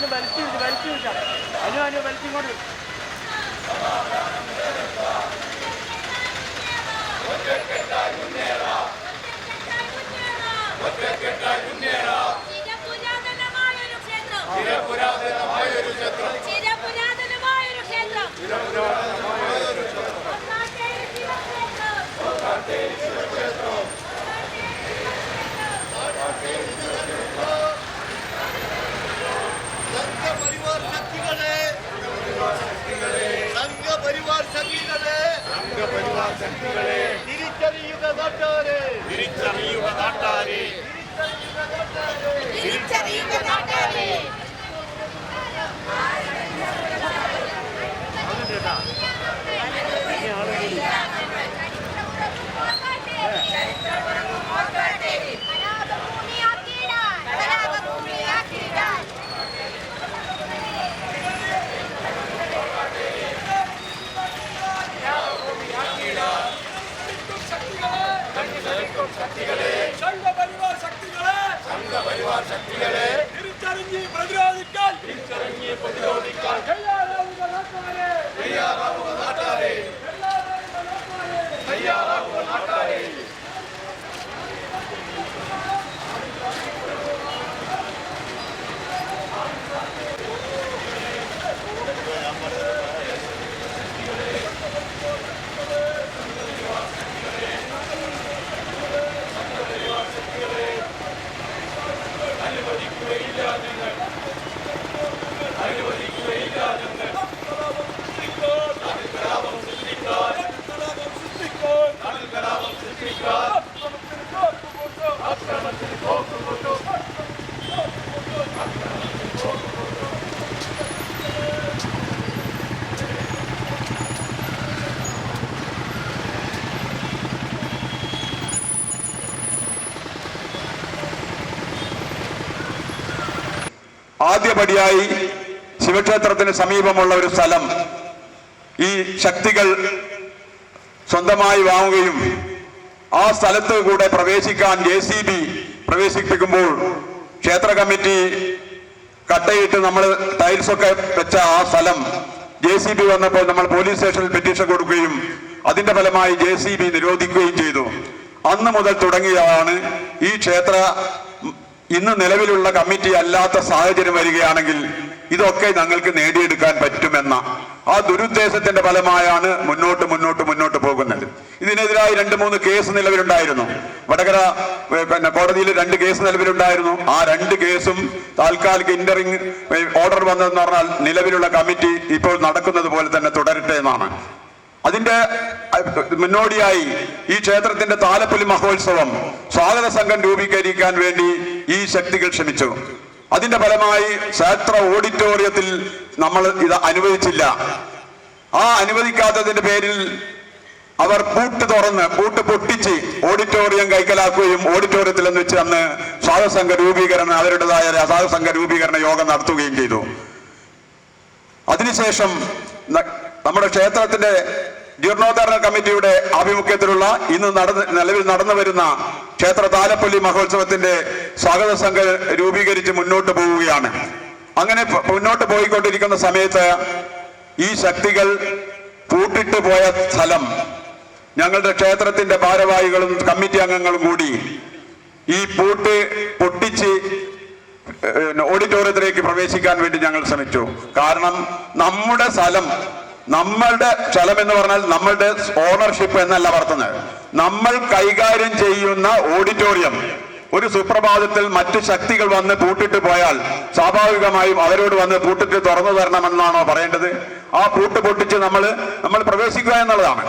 ഒന്ന് വലിച്ചു വിട്ടു വലിച്ചു വിട്ടാ. അനു അനു വലിച്ചിങ്ങോട്ട് വിട്ടു ചിരപുരാതനമായൊരു ക്ഷേത്രം ചിരപുരാതനമായൊരു ക്ഷേത്രം. ചിരപുരാതനമായൊരു ക്ഷേത്രം. ആദ്യപടിയായി ശിവക്ഷേത്രത്തിന് സമീപമുള്ള ഒരു സ്ഥലം ഈ ശക്തികൾ സ്വന്തമായി വാങ്ങുകയും ആ സ്ഥലത്ത് കൂടെ പ്രവേശിക്കാൻ ജെ സി ബി പ്രവേശിപ്പിക്കുമ്പോൾ ക്ഷേത്ര കമ്മിറ്റി കട്ടയിട്ട് നമ്മൾ ടൈൽസൊക്കെ വെച്ച ആ സ്ഥലം ജെ സി ബി വന്നപ്പോൾ നമ്മൾ പോലീസ് സ്റ്റേഷനിൽ പെറ്റീഷൻ കൊടുക്കുകയും അതിന്റെ ഫലമായി ജെ സി ബി നിരോധിക്കുകയും ചെയ്തു. അന്ന് മുതൽ തുടങ്ങിയതാണ് ഈ ക്ഷേത്ര ഇന്ന് നിലവിലുള്ള കമ്മിറ്റി അല്ലാത്ത സാഹചര്യം വരികയാണെങ്കിൽ ഇതൊക്കെ ഞങ്ങൾക്ക് നേടിയെടുക്കാൻ പറ്റുമെന്ന ആ ദുരുദ്ദേശത്തിന്റെ ഫലമായാണ് മുന്നോട്ട് മുന്നോട്ട് മുന്നോട്ട് പോകുന്നത്. ഇതിനെതിരായി രണ്ട് മൂന്ന് കേസ് നിലവിലുണ്ടായിരുന്നു. വടകര പിന്നെ കോടതിയിൽ രണ്ട് കേസ് നിലവിലുണ്ടായിരുന്നു. ആ രണ്ട് കേസും താൽക്കാലിക ഇന്ററിംഗ് ഓർഡർ വന്നതെന്ന് പറഞ്ഞാൽ നിലവിലുള്ള കമ്മിറ്റി ഇപ്പോൾ നടക്കുന്നത് പോലെ തന്നെ തുടരട്ടെ എന്നാണ്. അതിന്റെ മുന്നോടിയായി ഈ ക്ഷേത്രത്തിന്റെ താലപ്പൊലി മഹോത്സവം സ്വാഗത സംഘം രൂപീകരിക്കാൻ വേണ്ടി ഈ ശക്തികൾ ക്ഷമിച്ചു. അതിന്റെ ഫലമായി ക്ഷേത്ര ഓഡിറ്റോറിയത്തിൽ നമ്മൾ ഇത് അനുവദിച്ചില്ല. ആ അനുവദിക്കാത്തതിന്റെ പേരിൽ അവർ പൂട്ട് തുറന്ന് പൂട്ട് പൊട്ടിച്ച് ഓഡിറ്റോറിയം കൈക്കലാക്കുകയും ഓഡിറ്റോറിയത്തിൽ എന്ന് വെച്ച് അന്ന് സ്വാതസംഘ രൂപീകരണം അവരുടേതായ സ്വാതസംഘ രൂപീകരണ യോഗം നടത്തുകയും ചെയ്തു. അതിനുശേഷം നമ്മുടെ ക്ഷേത്രത്തിന്റെ ജീർണോദ്ധാരണ കമ്മിറ്റിയുടെ ആഭിമുഖ്യത്തിലുള്ള ഇന്ന് നടന്ന് നിലവിൽ നടന്നു വരുന്ന ക്ഷേത്ര താലപ്പൊല്ലി മഹോത്സവത്തിന്റെ സ്വാഗത സംഘം രൂപീകരിച്ച് മുന്നോട്ട് പോവുകയാണ്. അങ്ങനെ മുന്നോട്ട് പോയിക്കൊണ്ടിരിക്കുന്ന സമയത്ത് ഈ ശക്തികൾ പൂട്ടിട്ട് പോയ സ്ഥലം ഞങ്ങളുടെ ക്ഷേത്രത്തിന്റെ ഭാരവാഹികളും കമ്മിറ്റി അംഗങ്ങളും കൂടി ഈ പൂട്ട് പൊട്ടിച്ച് ഓഡിറ്റോറിയത്തിലേക്ക് പ്രവേശിക്കാൻ വേണ്ടി ഞങ്ങൾ ശ്രമിച്ചു. കാരണം നമ്മുടെ സ്ഥലം നമ്മളുടെ സ്ഥലം എന്ന് പറഞ്ഞാൽ നമ്മളുടെ ഓണർഷിപ്പ് എന്നല്ല പറഞ്ഞത് നമ്മൾ കൈകാര്യം ചെയ്യുന്ന ഓഡിറ്റോറിയം ഒരു സുപ്രഭാതത്തിൽ മറ്റു ശക്തികൾ വന്ന് പൂട്ടിട്ട് പോയാൽ സ്വാഭാവികമായും അവരോട് വന്ന് പൂട്ടിട്ട് തുറന്നു തരണമെന്നാണോ പറയേണ്ടത്? ആ പൂട്ട് പൊട്ടിച്ച് നമ്മൾ നമ്മൾ പ്രവേശിക്കുക എന്നുള്ളതാണ്.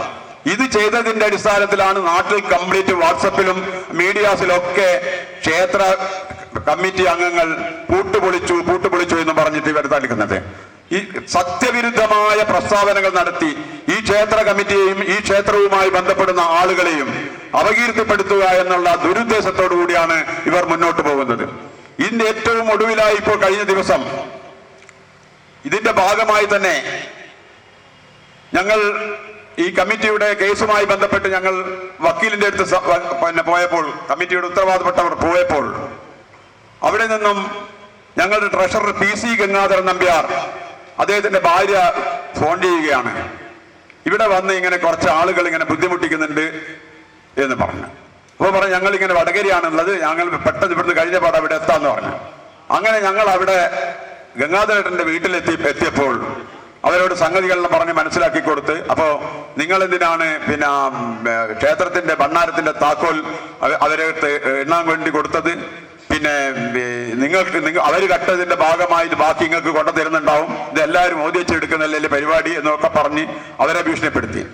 ഇത് ചെയ്തതിന്റെ അടിസ്ഥാനത്തിലാണ് നാട്ടിൽ കംപ്ലീറ്റ് വാട്സപ്പിലും മീഡിയാസിലൊക്കെ ക്ഷേത്ര കമ്മിറ്റി അംഗങ്ങൾ പൂട്ടുപൊളിച്ചു പൂട്ടുപൊളിച്ചു എന്ന് പറഞ്ഞിട്ട് ഇവർ തളിക്കുന്നത് ഈ സത്യവിരുദ്ധമായ പ്രസ്താവനകൾ നടത്തി ഈ ക്ഷേത്ര കമ്മിറ്റിയെയും ഈ ക്ഷേത്രവുമായി ബന്ധപ്പെടുന്ന ആളുകളെയും അപകീർത്തിപ്പെടുത്തുക എന്നുള്ള ദുരുദ്ദേശത്തോടു കൂടിയാണ് ഇവർ മുന്നോട്ട് പോകുന്നത്. ഇതിന്റെ ഏറ്റവും ഒടുവിലായി ഇപ്പോൾ കഴിഞ്ഞ ദിവസം ഇതിന്റെ ഭാഗമായി തന്നെ ഞങ്ങൾ ഈ കമ്മിറ്റിയുടെ കേസുമായി ബന്ധപ്പെട്ട് ഞങ്ങൾ വക്കീലിന്റെ അടുത്ത് പിന്നെ പോയപ്പോൾ കമ്മിറ്റിയുടെ ഉത്തരവാദപ്പെട്ടവർ പോയപ്പോൾ അവിടെ നിന്നും ഞങ്ങളുടെ treasurer P C Gangadharan Nambiar അദ്ദേഹത്തിന്റെ ഭാര്യ ഫോൺ ചെയ്യുകയാണ്. ഇവിടെ വന്ന് ഇങ്ങനെ കുറച്ച് ആളുകൾ ഇങ്ങനെ ബുദ്ധിമുട്ടിക്കുന്നുണ്ട്. എന്ന് പറഞ്ഞു. അപ്പോൾ പറഞ്ഞു ഞങ്ങൾ ഇങ്ങനെ വടകരയാണുള്ളത്. ഞങ്ങൾ പെട്ടെന്ന് ഇവിടുന്ന് കഴിഞ്ഞ പാടെ അവിടെ എത്താന്ന് പറഞ്ഞു. അങ്ങനെ ഞങ്ങൾ അവിടെ ഗംഗാധരേട്ടന്റെ വീട്ടിലെത്തി എത്തിയപ്പോൾ അവരോട് സംഗതികളെല്ലാം പറഞ്ഞ് മനസ്സിലാക്കി കൊടുത്ത് അപ്പോൾ നിങ്ങൾ എന്തിനാണ് പിന്നെ ക്ഷേത്രത്തിന്റെ ഭണ്ണാരത്തിന്റെ താക്കോൽ അവ- അവരെ എണ്ണാൻ വേണ്ടി കൊടുത്തത്? പിന്നെ നിങ്ങൾക്ക് നിങ്ങൾ അവർ കട്ടതിന്റെ ഭാഗമായിട്ട് ബാക്കി നിങ്ങൾക്ക് കൊണ്ടുതരുന്നുണ്ടാവും. ഇത് എല്ലാവരും ഓദിച്ചെടുക്കുന്നല്ലേ പരിപാടി? എന്നൊക്കെ പറഞ്ഞ് അവരെ ഭീഷണിപ്പെടുത്തി.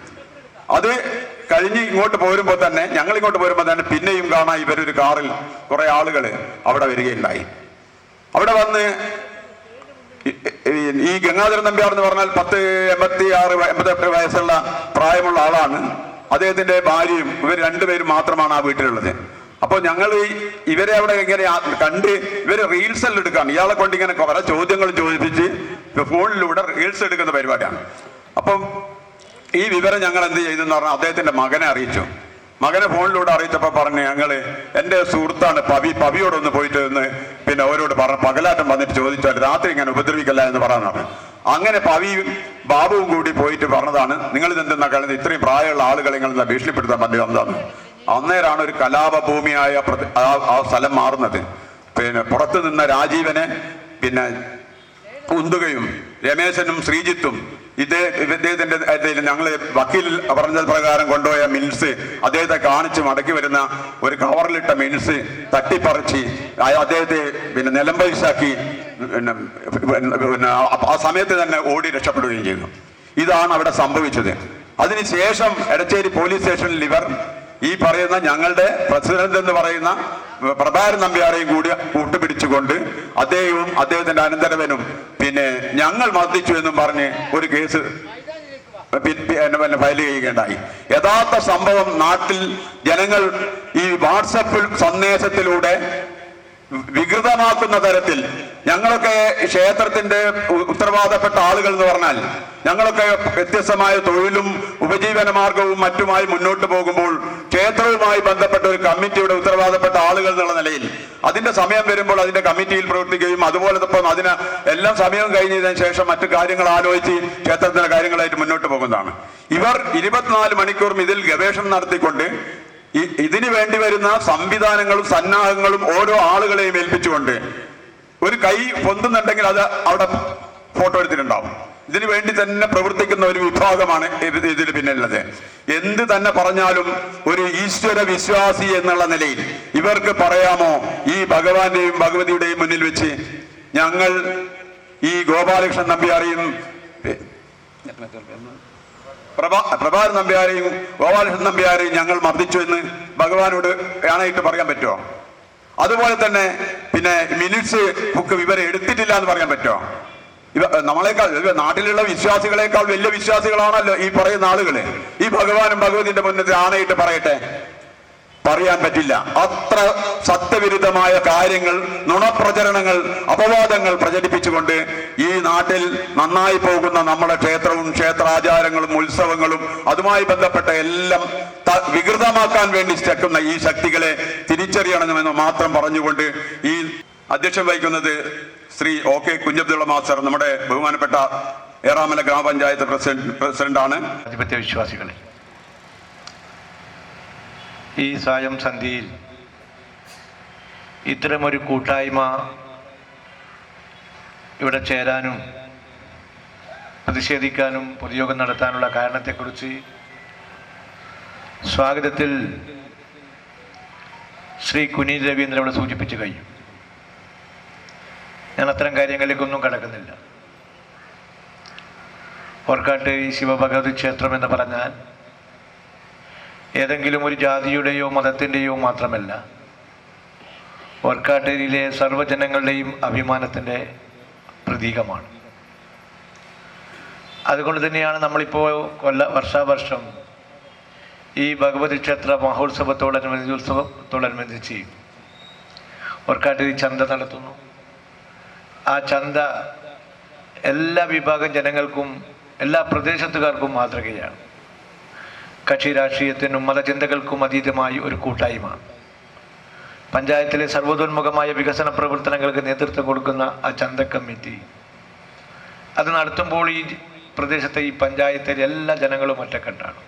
അത് കഴിഞ്ഞ് ഇങ്ങോട്ട് പോരുമ്പോൾ തന്നെ ഞങ്ങൾ ഇങ്ങോട്ട് പോരുമ്പോൾ തന്നെ പിന്നെയും കാണാൻ ഇവരൊരു കാറിൽ കുറെ ആളുകൾ അവിടെ വരികയുണ്ടായി. അവിടെ വന്ന് ഈ- ഗംഗാധരൻ നമ്പ്യാർ എന്ന് പറഞ്ഞാൽ പത്ത് എൺപത്തി ആറ് എൺപത്തെട്ട് വയസ്സുള്ള പ്രായമുള്ള ആളാണ്. അദ്ദേഹത്തിന്റെ ഭാര്യയും ഇവർ രണ്ടുപേരും മാത്രമാണ് ആ വീട്ടിലുള്ളത്. അപ്പോൾ ഞങ്ങൾ ഇവരെ അവിടെ ഇങ്ങനെ കണ്ട് ഇവർ റീൽസ് എല്ലാം എടുക്കാണ്. ഇയാളെ കൊണ്ട് ഇങ്ങനെ കുറെ ചോദ്യങ്ങൾ ചോദിപ്പിച്ച് ഫോണിലൂടെ റീൽസ് എടുക്കുന്ന പരിപാടിയാണ്. അപ്പം ഈ വിവരം ഞങ്ങൾ എന്ത് ചെയ്തു എന്ന് പറഞ്ഞാൽ അദ്ദേഹത്തിന്റെ മകനെ അറിയിച്ചു. മകനെ ഫോണിലൂടെ അറിയിച്ചപ്പോൾ പറഞ്ഞു ഞങ്ങൾ എന്റെ സുഹൃത്താണ് പവി പവിയോടൊന്ന് പോയിട്ട് എന്ന് പിന്നെ അവരോട് പറഞ്ഞു പകലാറ്റം വന്നിട്ട് ചോദിച്ചാൽ രാത്രി ഇങ്ങനെ ഉപദ്രവിക്കല്ല എന്ന് പറയാനാണ് അങ്ങനെ പവിയും ബാബുവും കൂടി പോയിട്ട് പറഞ്ഞതാണ് നിങ്ങൾ ഇതെന്തെന്നാ കളയുന്നത് ഇത്രയും പ്രായമുള്ള ആളുകളെ നിങ്ങൾ ഭീഷണിപ്പെടുത്താൻ വേണ്ടി വന്നതാണ്. അന്നേരാണ് ഒരു കലാപഭൂമിയായ ആ സ്ഥലം മാറുന്നത്. പിന്നെ പുറത്തു നിന്ന രാജീവനെ പിന്നെ ഉന്തുകയും രമേശനും ശ്രീജിത്തും ഇതേ ഇദ്ദേഹത്തിന്റെ ഞങ്ങൾ വക്കീൽ പറഞ്ഞ പ്രകാരം കൊണ്ടുപോയ മിൻസ് അദ്ദേഹത്തെ കാണിച്ച് മടക്കി വരുന്ന ഒരു കവറിലിട്ട മിൻസ് തട്ടിപ്പറിച്ച് അദ്ദേഹത്തെ പിന്നെ നിലംപരിശാക്കി പിന്നെ പിന്നെ ആ സമയത്ത് തന്നെ ഓടി രക്ഷപ്പെടുകയും ചെയ്തു. ഇതാണ് അവിടെ സംഭവിച്ചത്. അതിനുശേഷം എടച്ചേരി പോലീസ് സ്റ്റേഷനിൽ ഇവർ ഈ പറയുന്ന ഞങ്ങളുടെ പ്രസിഡന്റ് എന്ന് പറയുന്ന പ്രഭാരൻ നമ്പ്യാരെയും കൂടി കൂട്ടുപിടിച്ചുകൊണ്ട് അദ്ദേഹവും അദ്ദേഹത്തിന്റെ അനന്തരവനും പിന്നെ ഞങ്ങൾ മർദ്ദിച്ചു എന്നും പറഞ്ഞ് ഒരു കേസ് ഫയൽ ചെയ്യുകയുണ്ടായി. യഥാർത്ഥ സംഭവം നാട്ടിൽ ജനങ്ങൾ ഈ വാട്സപ്പ് സന്ദേശത്തിലൂടെ വികൃതമാക്കുന്ന തരത്തിൽ ഞങ്ങളൊക്കെ ക്ഷേത്രത്തിന്റെ ഉത്തരവാദപ്പെട്ട ആളുകൾ എന്ന് പറഞ്ഞാൽ ഞങ്ങളൊക്കെ വ്യത്യസ്തമായ തൊഴിലും ഉപജീവന മാർഗവും മറ്റുമായി മുന്നോട്ട് പോകുമ്പോൾ ക്ഷേത്രവുമായി ബന്ധപ്പെട്ട ഒരു കമ്മിറ്റിയുടെ ഉത്തരവാദപ്പെട്ട ആളുകൾ എന്നുള്ള നിലയിൽ അതിന്റെ സമയം വരുമ്പോൾ അതിന്റെ കമ്മിറ്റിയിൽ പ്രവർത്തിക്കുകയും അതുപോലെ ഇപ്പം അതിന് എല്ലാം സമയം കഴിഞ്ഞതിന് ശേഷം മറ്റു കാര്യങ്ങൾ ആലോചിച്ച് ക്ഷേത്രത്തിന്റെ കാര്യങ്ങളായിട്ട് മുന്നോട്ട് പോകുന്നതാണ്. ഇവർ ഇരുപത്തിനാല് മണിക്കൂറും ഇതിൽ ഗവേഷണം നടത്തിക്കൊണ്ട് ഇതിനു വേണ്ടി വരുന്ന സംവിധാനങ്ങളും സന്നാഹങ്ങളും ഓരോ ആളുകളെയും ഏൽപ്പിച്ചുകൊണ്ട് ഒരു കൈ പൊന്തുന്നുണ്ടെങ്കിൽ അത് അവിടെ ഫോട്ടോ എടുത്തിട്ടുണ്ടാവും. ഇതിനു വേണ്ടി തന്നെ പ്രവർത്തിക്കുന്ന ഒരു വിഭാഗമാണ് ഇതിൽ ഇതിന് പിന്നിലുള്ളത്. എന്ത് തന്നെ പറഞ്ഞാലും ഒരു ഈശ്വര വിശ്വാസി എന്നുള്ള നിലയിൽ ഇവർക്ക് പറയാമോ? ഈ ഭഗവാന്റെയും ഭഗവതിയുടെയും മുന്നിൽ വെച്ച് ഞങ്ങൾ ഈ ഗോപാലകൃഷ്ണൻ നമ്പ്യാരെയും പ്രഭാ പ്രഭാകരൻ നമ്പ്യാരെയും ഗോപാലകൃഷ്ണൻ നമ്പ്യാരെയും ഞങ്ങൾ മർദ്ദിച്ചു എന്ന് ഭഗവാനോട് ആണായിട്ട് പറയാൻ പറ്റുമോ? അതുപോലെ തന്നെ പിന്നെ മിനിറ്റ്സ് ബുക്ക് ഇവരെ എടുത്തിട്ടില്ല എന്ന് പറയാൻ പറ്റുമോ? നമ്മളെക്കാൾ നാട്ടിലുള്ള വിശ്വാസികളെക്കാൾ വലിയ വിശ്വാസികളാണല്ലോ ഈ പറയുന്ന ആളുകൾ. ഈ ഭഗവാനും ഭഗവതിന്റെ മുന്നിൽ ആണയിട്ട് പറയട്ടെ. പറയാൻ പറ്റില്ല. അത്ര സത്യവിരുദ്ധമായ കാര്യങ്ങൾ നുണപ്രചരണങ്ങൾ അപവാദങ്ങൾ പ്രചരിപ്പിച്ചുകൊണ്ട് ഈ നാട്ടിൽ നന്നായി പോകുന്ന നമ്മുടെ ക്ഷേത്രവും ക്ഷേത്രാചാരങ്ങളും ഉത്സവങ്ങളും അതുമായി ബന്ധപ്പെട്ട എല്ലാം വികൃതമാക്കാൻ വേണ്ടി ചെക്കുന്ന ഈ ശക്തികളെ തിരിച്ചറിയണമെന്ന് മാത്രം പറഞ്ഞുകൊണ്ട് ഈ അധ്യക്ഷം വഹിക്കുന്നത് Shri O K Kunhabdulla master നമ്മുടെ ബഹുമാനപ്പെട്ട ഏറാമല ഗ്രാമപഞ്ചായത്ത് പ്രസിഡന്റ് പ്രസിഡന്റാണ്. ആധിപത്യ വിശ്വാസികളെ ഈ സായം സന്ധ്യയിൽ ഇത്തരമൊരു കൂട്ടായ്മ ഇവിടെ ചേരാനും പ്രതിഷേധിക്കാനും പൊതുയോഗം നടത്താനുള്ള കാരണത്തെക്കുറിച്ച് സ്വാഗതത്തിൽ ശ്രീ കുനീത് രവീന്ദ്രൻ ഇവിടെ സൂചിപ്പിച്ചു കഴിഞ്ഞു. ഞാൻ അത്തരം കാര്യങ്ങളിലേക്കൊന്നും കടക്കുന്നില്ല. ഓർക്കാട്ട് ഈ ശിവഭഗവതി ക്ഷേത്രം എന്ന് പറഞ്ഞാൽ ഏതെങ്കിലും ഒരു ജാതിയുടെയോ മതത്തിന്റെയോ മാത്രമല്ല ഓർക്കാട്ടേരിയിലെ സർവജനങ്ങളുടെയും അഭിമാനത്തിന്റെ പ്രതീകമാണ്. അതുകൊണ്ട് തന്നെയാണ് നമ്മളിപ്പോൾ കൊല്ല വർഷാവർഷം ഈ ഭഗവതി ക്ഷേത്ര മഹോത്സവത്തോടനുബന്ധിച്ച് ഉത്സവത്തോടനുബന്ധിച്ച് ഓർക്കാട്ടേരി ചന്ത നടത്തുന്നു. ആ ചന്ത എല്ലാ വിഭാഗം ജനങ്ങൾക്കും എല്ലാ പ്രദേശത്തുകാർക്കും മാതൃകയാണ്. കക്ഷി രാഷ്ട്രീയത്തിനും മതചിന്തകൾക്കും അതീതമായി ഒരു കൂട്ടായ്മ. പഞ്ചായത്തിലെ സർവതോന്മുഖമായ വികസന പ്രവർത്തനങ്ങൾക്ക് നേതൃത്വം കൊടുക്കുന്ന ആ ചന്ത കമ്മിറ്റി. അത് നടത്തുമ്പോൾ ഈ പ്രദേശത്തെ ഈ പഞ്ചായത്തിലെ എല്ലാ ജനങ്ങളും ഒറ്റക്കെട്ടാണ്.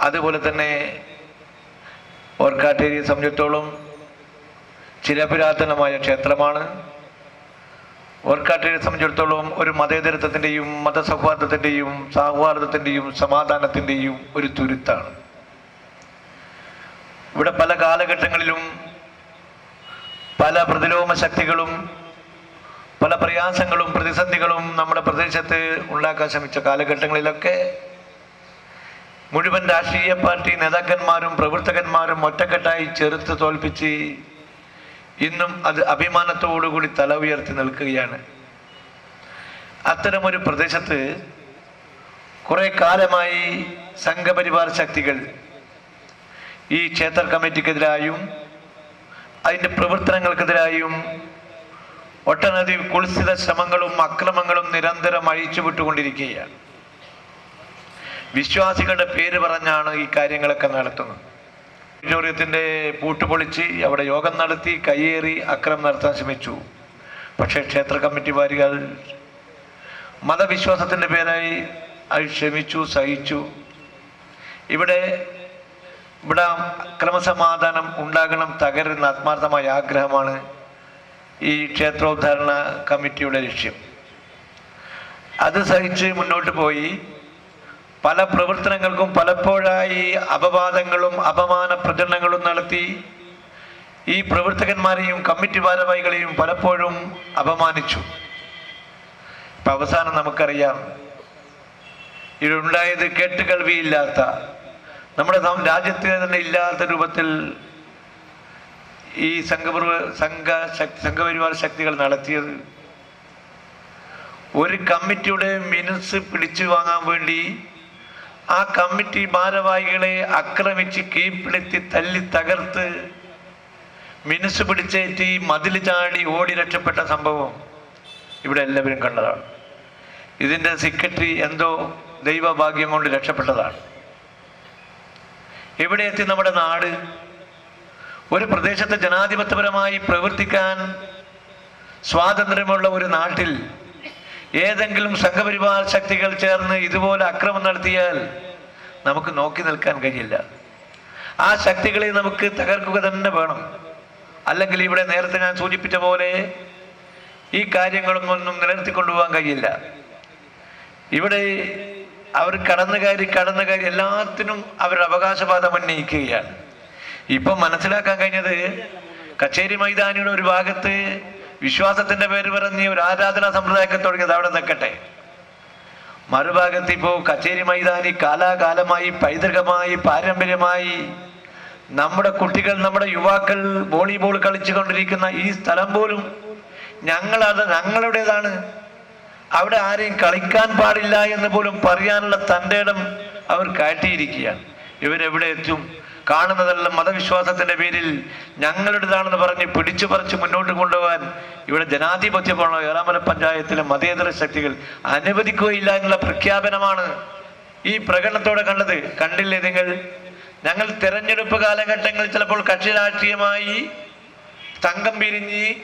അതുപോലെ തന്നെ ഓർക്കാട്ടേരിയെ സംബന്ധിച്ചോളം ചിരപുരാതനമായ ക്ഷേത്രമാണ്. ഓർക്കാട്ടേരിയെ സംബന്ധിച്ചിടത്തോളം ഒരു മതേതരത്വത്തിന്റെയും മതസൗഹാർദ്ദത്തിന്റെയും സൗഹാർദ്ദത്തിന്റെയും സമാധാനത്തിന്റെയും ഒരു തുരുത്താണ്. ഇവിടെ പല കാലഘട്ടങ്ങളിലും പല പ്രതിലോമ ശക്തികളും പല പ്രയാസങ്ങളും പ്രതിസന്ധികളും നമ്മുടെ പ്രദേശത്ത് ഉണ്ടാക്കാൻ ശ്രമിച്ച കാലഘട്ടങ്ങളിലൊക്കെ മുഴുവൻ രാഷ്ട്രീയ പാർട്ടി നേതാക്കന്മാരും പ്രവർത്തകന്മാരും ഒറ്റക്കെട്ടായി ചെറുത്ത് തോൽപ്പിച്ച് ഇന്നും അത് അഭിമാനത്തോടുകൂടി തല ഉയർത്തി നിൽക്കുകയാണ്. അത്തരമൊരു പ്രദേശത്ത് കുറെ കാലമായി സംഘപരിവാർ ശക്തികൾ ഈ ക്ഷേത്ര കമ്മിറ്റിക്കെതിരായും അതിന്റെ പ്രവർത്തനങ്ങൾക്കെതിരായും ഒട്ടനവധി കുൽസിത ശ്രമങ്ങളും അക്രമങ്ങളും നിരന്തരം അഴിച്ചു വിട്ടുകൊണ്ടിരിക്കുകയാണ് വിശ്വാസികളുടെ പേര് പറഞ്ഞാണ് ഈ കാര്യങ്ങളൊക്കെ നടത്തുന്നത്. ഓഡിറ്റോറിയത്തിന്റെ പൂട്ടുപൊളിച്ച് അവിടെ യോഗം നടത്തി കയ്യേറി അക്രമം നടത്താൻ ശ്രമിച്ചു. പക്ഷേ ക്ഷേത്ര കമ്മിറ്റി വാരികൾ മതവിശ്വാസത്തിന്റെ പേരായി അത് ക്ഷമിച്ചു സഹിച്ചു. ഇവിടെ ഇവിടെ ക്രമസമാധാനം ഉണ്ടാകണം തകരുന്ന ആത്മാർത്ഥമായ ആഗ്രഹമാണ് ഈ ക്ഷേത്രോദ്ധാരണ കമ്മിറ്റിയുടെ ലക്ഷ്യം. അത് സഹിച്ച് മുന്നോട്ട് പോയി. പല പ്രവർത്തനങ്ങൾക്കും പലപ്പോഴായി അപവാദങ്ങളും അപമാന പ്രചരണങ്ങളും നടത്തി. ഈ പ്രവർത്തകന്മാരെയും കമ്മിറ്റി ഭാരവാഹികളെയും പലപ്പോഴും അപമാനിച്ചു. ഇപ്പൊ അവസാനം നമുക്കറിയാം ഇതുണ്ടായത് കേട്ടുകേൾവിയില്ലാത്ത നമ്മുടെ രാജ്യത്തിന് തന്നെ ഇല്ലാത്ത രൂപത്തിൽ ഈ സംഘപരിവ സംഘ സംഘപരിവാർ ശക്തികൾ നടത്തിയത്. ഒരു കമ്മിറ്റിയുടെ മിനുസ് പിടിച്ചു വാങ്ങാൻ വേണ്ടി ആ കമ്മിറ്റി ഭാരവാഹികളെ ആക്രമിച്ച് കീഴ്പ്പെടുത്തി തല്ലി തകർത്ത് മിനുസ് പിടിച്ചേറ്റി മതിൽ ചാടി ഓടി രക്ഷപ്പെട്ട സംഭവം ഇവിടെ എല്ലാവരും കണ്ടതാണ്. ഇതിന്റെ സെക്രട്ടറി എന്തോ ദൈവഭാഗ്യം കൊണ്ട് രക്ഷപ്പെട്ടതാണ്. എവിടെ എത്തി നമ്മുടെ നാട്? ഒരു പ്രദേശത്ത് ജനാധിപത്യപരമായി പ്രവർത്തിക്കാൻ സ്വാതന്ത്ര്യമുള്ള ഒരു നാട്ടിൽ ഏതെങ്കിലും സംഘപരിവാർ ശക്തികൾ ചേർന്ന് ഇതുപോലെ അക്രമം നടത്തിയാൽ നമുക്ക് നോക്കി നിൽക്കാൻ കഴിയില്ല. ആ ശക്തികളെ നമുക്ക് തകർക്കുക തന്നെ വേണം. അല്ലെങ്കിൽ ഇവിടെ നേരത്തെ ഞാൻ സൂചിപ്പിച്ച പോലെ ഈ കാര്യങ്ങളൊന്നും നിലനിർത്തിക്കൊണ്ടുപോകാൻ കഴിയില്ല. ഇവിടെ അവർ കടന്നുകാരി കടന്നുകാരി എല്ലാത്തിനും അവർ അവകാശവാദം ഉന്നയിക്കുകയാണ്. ഇപ്പം മനസ്സിലാക്കാൻ കഴിഞ്ഞത് കച്ചേരി മൈതാനിയുടെ ഒരു ഭാഗത്ത് വിശ്വാസത്തിന്റെ പേര് പറഞ്ഞ് ഒരു ആരാധനാ സമ്പ്രദായമൊക്കെ തുടങ്ങിയത് അവിടെ നിൽക്കട്ടെ. മറുഭാഗത്ത് ഇപ്പോൾ കച്ചേരി മൈതാനി കാലാകാലമായി പൈതൃകമായി പാരമ്പര്യമായി നമ്മുടെ കുട്ടികൾ നമ്മുടെ യുവാക്കൾ വോളിബോൾ കളിച്ചുകൊണ്ടിരിക്കുന്ന ഈ സ്ഥലം പോലും ഞങ്ങളത് ഞങ്ങളുടേതാണ്. അവിടെ ആരെയും കളിക്കാൻ പാടില്ല എന്ന് പോലും പറയാനുള്ള തന്റെ ഇടം അവർ കാട്ടിയിരിക്കുകയാണ്. ഇവരെവിടെ എത്തും? കാണുന്നതെല്ലാം മതവിശ്വാസത്തിന്റെ പേരിൽ ഞങ്ങളുടേതാണെന്ന് പറഞ്ഞ് പിടിച്ചു പറിച്ച് മുന്നോട്ട് കൊണ്ടുപോകാൻ ഇവിടെ ജനാധിപത്യമാണോ ഏറാമല പഞ്ചായത്തിലെ മതേതര ശക്തികൾ അനുവദിക്കുകയില്ല എന്നുള്ള പ്രഖ്യാപനമാണ് ഈ പ്രകടനത്തോടെ കണ്ടത്. കണ്ടില്ലേ നിങ്ങൾ? ഞങ്ങൾ തെരഞ്ഞെടുപ്പ് കാലഘട്ടങ്ങളിൽ ചിലപ്പോൾ കക്ഷി രാഷ്ട്രീയമായി തങ്കം പിരിഞ്ഞ്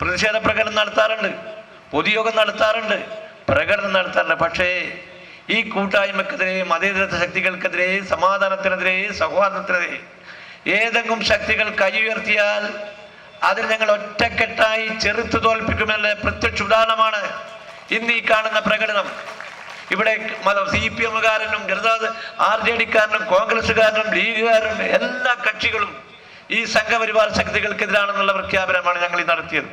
പ്രതിഷേധ പ്രകടനം നടത്താറുണ്ട് പൊതുയോഗം നടത്താറുണ്ട് പ്രകടനം നടത്താറുണ്ട്. പക്ഷേ ഈ കൂട്ടായ്മക്കെതിരെ മതേതര ശക്തികൾക്കെതിരെ സമാധാനത്തിനെതിരെ സൗഹാർദ്ദത്തിനെതിരെ ഏതെങ്കിലും ശക്തികൾ കൈ ഉയർത്തിയാൽ അതിൽ ഞങ്ങൾ ഒറ്റക്കെട്ടായി ചെറുത്തു തോൽപ്പിക്കുമെന്ന പ്രത്യക്ഷ ഉദാഹരണമാണ് ഇന്ന് ഈ കാണുന്ന പ്രകടനം. ഇവിടെ സി പി എമ്മുകാരനും ജനതാ ആർ ജെ ഡിക്കാരനും കോൺഗ്രസ്സുകാരനും ലീഗുകാരനും എല്ലാ കക്ഷികളും ഈ സംഘപരിവാർ ശക്തികൾക്കെതിരാണെന്നുള്ള പ്രഖ്യാപനമാണ് ഞങ്ങൾ ഈ നടത്തിയത്.